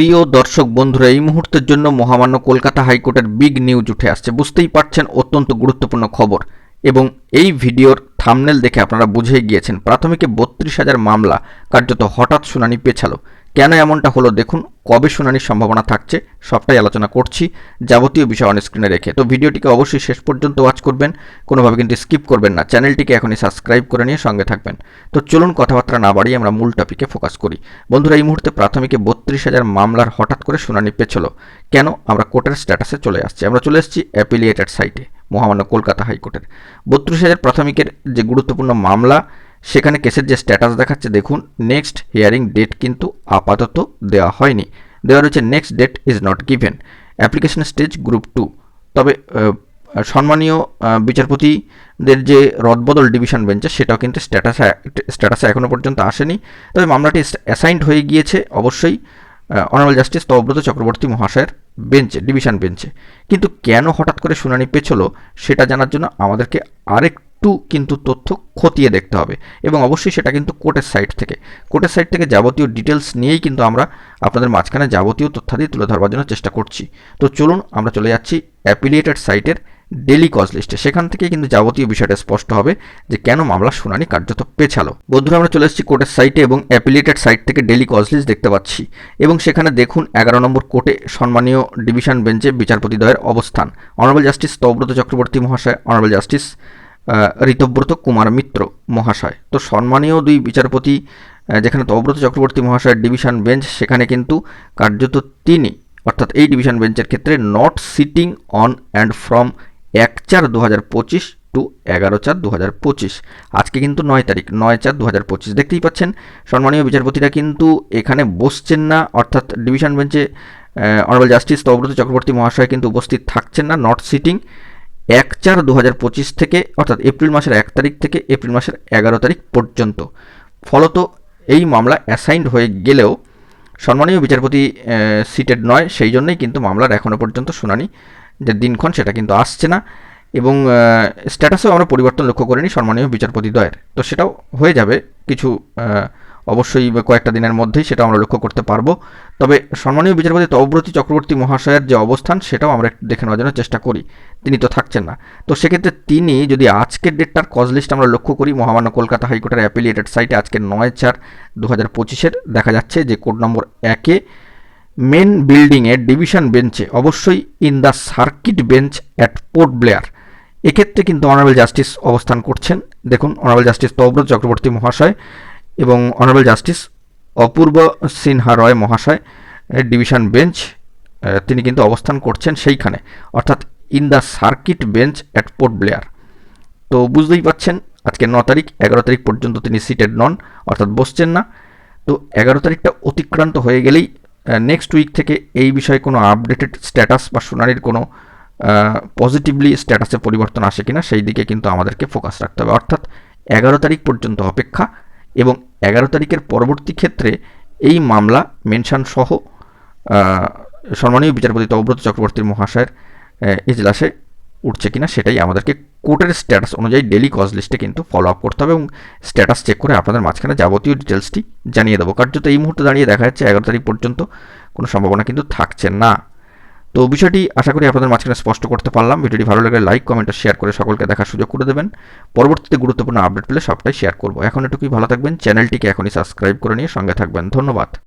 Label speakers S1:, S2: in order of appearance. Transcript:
S1: প্রিয় দর্শক বন্ধুরা, এই মুহূর্তের জন্য মহামান্য কলকাতা হাইকোর্টের বিগ নিউজ উঠে আসছে। বুঝতেই পারছেন, অত্যন্ত গুরুত্বপূর্ণ খবর। এবং এই ভিডিওর থামনেল দেখে আপনারা বুঝেই গিয়েছেন, প্রাথমিকে বত্রিশ হাজার মামলা, কার্যত হঠাৎ শুনানি পেছালো। কেন এমনটা হলো? দেখুন, কবে শুনানির সম্ভাবনা থাকছে সবটাই আলোচনা করছি, যাবতীয় বিষয় অন স্ক্রিনে রেখে। তো ভিডিওটিকে অবশ্যই শেষ পর্যন্ত ওয়াচ করবেন, কোনোভাবে কিন্তু স্কিপ করবেন না। চ্যানেলটিকে এখনই সাবস্ক্রাইব করে নিয়ে সঙ্গে থাকবেন। তো চলুন কথাবার্তা না বাড়িয়ে আমরা মূল টপিকে ফোকাস করি। বন্ধুরা, এই মুহূর্তে প্রাথমিকে বত্রিশ হাজার মামলার হঠাৎ করে শুনানি পেছল। কেন আমরা কোর্টের স্ট্যাটাসে চলে আসছি? আমরা চলে এসেছি অ্যাপিলিয়েটেড সাইটে মহামান্য কলকাতা হাইকোর্টের। বত্রিশ হাজার প্রাথমিকের যে গুরুত্বপূর্ণ মামলা সেখানে কেসের যে স্ট্যাটাস দেখাচ্ছে, দেখুন নেক্সট হিয়ারিং ডেট কিন্তু আপাতত দেওয়া হয়নি। দেওয়া রয়েছে next date is not given application stage group two তবে সম্মানীয় বিচারপতিদের যে রদবদল ডিভিশন বেঞ্চে সেটাও কিন্তু স্ট্যাটাসে স্ট্যাটাসে এখনও পর্যন্ত আসেনি। তবে মামলাটি অ্যাসাইন্ড হয়ে গিয়েছে অবশ্যই অনারেবল জাস্টিস তব্রত চক্রবর্তী মহাশয়ের বেঞ্চে ডিভিশন বেঞ্চে কিন্তু কেন হঠাৎ করে শুনানি পেছলো, সেটা জানার জন্য আমাদেরকে আরেকটু কিন্তু তথ্য খতিয়ে দেখতে হবে। এবং অবশ্যই সেটা কিন্তু কোর্টের সাইট থেকে। কোর্টের সাইট থেকে যাবতীয় ডিটেলস নিয়েই কিন্তু আমরা আপনাদের মাঝখানে যাবতীয় তথ্যাদি তুলে ধরবার জন্য চেষ্টা করছি। তো চলুন, আমরা চলে যাচ্ছি অ্যাপিলিয়েটেড সাইটের ডেলি কজ লিস্টে। সেখান থেকে কিন্তু যাবতীয় বিষয়টা স্পষ্ট হবে যে কেন মামলা শুনানি কার্যত পেছালো। বন্ধুরা, আমরা চলে এসেছি কোর্টের সাইটে এবং অ্যাপিলিয়েটেড সাইট থেকে ডেলি কজ লিস্ট দেখতে পাচ্ছি। এবং সেখানে দেখুন এগারো নম্বর কোর্টে সম্মানীয় ডিভিশন বেঞ্চে বিচারপতিদ্বয়ের অবস্থান। অনারেবল জাস্টিস তব্রত চক্রবর্তী মহাশয়, অনারেবল জাস্টিস ঋতব্রত কুমার মিত্র মহাশয়। তো সম্মানীয় দুই বিচারপতি যেখানে তব্রত চক্রবর্তী মহাশয়ের ডিভিশন বেঞ্চ, সেখানে কিন্তু কার্যত তিনি, অর্থাৎ এই ডিভিশন বেঞ্চের ক্ষেত্রে not sitting on and from এক চার দু হাজার পঁচিশ টু এগারো চার দু হাজার পঁচিশ। আজকে কিন্তু নয় তারিখ, নয় চার দু হাজার পঁচিশ। দেখতেই পাচ্ছেন, সম্মানীয় বিচারপতিরা কিন্তু এখানে বসছেন না, অর্থাৎ ডিভিশন বেঞ্চে অনারেবল জাস্টিস তব্রত চক্রবর্তী মহাশয় কিন্তু উপস্থিত থাকছেন না নট সিটিং এক চার দু থেকে, অর্থাৎ এপ্রিল মাসের এক তারিখ থেকে এপ্রিল মাসের এগারো তারিখ পর্যন্ত। ফলত এই মামলা অ্যাসাইন্ড হয়ে গেলেও সম্মানীয় বিচারপতি সিটেড নয়, সেই জন্যই কিন্তু মামলার এখনও পর্যন্ত শুনানি। যে দিনক্ষণ সেটা কিন্তু আসছে না এবং স্ট্যাটাসেও আমরা পরিবর্তন লক্ষ্য করিনি সম্মানীয় বিচারপতি দ্বয়ের তো সেটাও হয়ে যাবে কিছু অবশ্যই কয়েকটা দিনের মধ্যেই সেটা আমরা লক্ষ্য করতে পারব। তবে সম্মানীয় বিচারপতি তব্রতী চক্রবর্তী মহাশয়ের যে অবস্থান, সেটাও আমরা একটু দেখে নেওয়ার জন্য চেষ্টা করি। তিনি তো থাকছেন না। তো সেক্ষেত্রে তিনি যদি আজকের ডেটটার কজ লিস্ট আমরা লক্ষ্য করি, মহামান্য কলকাতা হাইকোর্টের অ্যাপিলিয়েটেড সাইটে আজকে নয় চার দু হাজার পঁচিশের দেখা যাচ্ছে যে কোড নম্বর একে মেন বিল্ডিংয়ের ডিভিশন বেঞ্চে অবশ্যই in the circuit bench at Port Blair এক্ষেত্রে কিন্তু অনারেবল জাস্টিস অবস্থান করছেন। দেখুন অনারেবল জাস্টিস তব্রত চক্রবর্তী মহাশয় এবং অনারেবল জাস্টিস অপূর্ব সিনহা রয় মহাশয় ডিভিশন বেঞ্চ তিনি কিন্তু অবস্থান করছেন সেইখানে, অর্থাৎ in the circuit bench at Port Blair. তো বুঝতেই পাচ্ছেন, আজকে ন তারিখ, এগারো তারিখ পর্যন্ত তিনি সিটেড নন, অর্থাৎ বসছেন না। তো এগারো তারিখটা অতিক্রান্ত হয়ে গেলেই নেক্সট উইক থেকে এই বিষয়ে কোনো আপডেটেড স্ট্যাটাস বা শুনানির কোনো পজিটিভলি স্ট্যাটাসে পরিবর্তন আসে কিনা, সেই দিকে কিন্তু আমাদেরকে ফোকাস রাখতে হবে। অর্থাৎ এগারো তারিখ পর্যন্ত অপেক্ষা এবং এগারো তারিখের পরবর্তী ক্ষেত্রে এই মামলা মেনশন সহ সম্মানীয় বিচারপতি তব্রত চক্রবর্তী মহাশয়ের আহ, এজলাসে উঠছে কিনা সেটাই আমাদেরকে কোর্টের স্ট্যাটাস অনুযায়ী ডেলি কজ লিস্টে কিন্তু ফলো আপ করতে হবে এবং স্ট্যাটাস চেক করে আপনাদের মাঝখানে যাবতীয় ডিটেলসটি জানিয়ে দেবো। কার্যত এই মুহূর্তে দাঁড়িয়ে দেখা যাচ্ছে এগারো তারিখ পর্যন্ত কোনো সম্ভাবনা কিন্তু থাকছে না। তো বিষয়টি আশা করি আপনাদের মাঝখানে স্পষ্ট করতে পারলাম। ভিডিওটি ভালো লাগে লাইক কমেন্ট শেয়ার করে সকলকে দেখার সুযোগ করে দেবেন। পরবর্তীতে গুরুত্বপূর্ণ আপডেট পেলে সবটাই শেয়ার করব। এখন এটুকুই, ভালো থাকবেন। চ্যানেলটিকে এখনই সাবস্ক্রাইব করে নিয়ে সঙ্গে থাকবেন। ধন্যবাদ।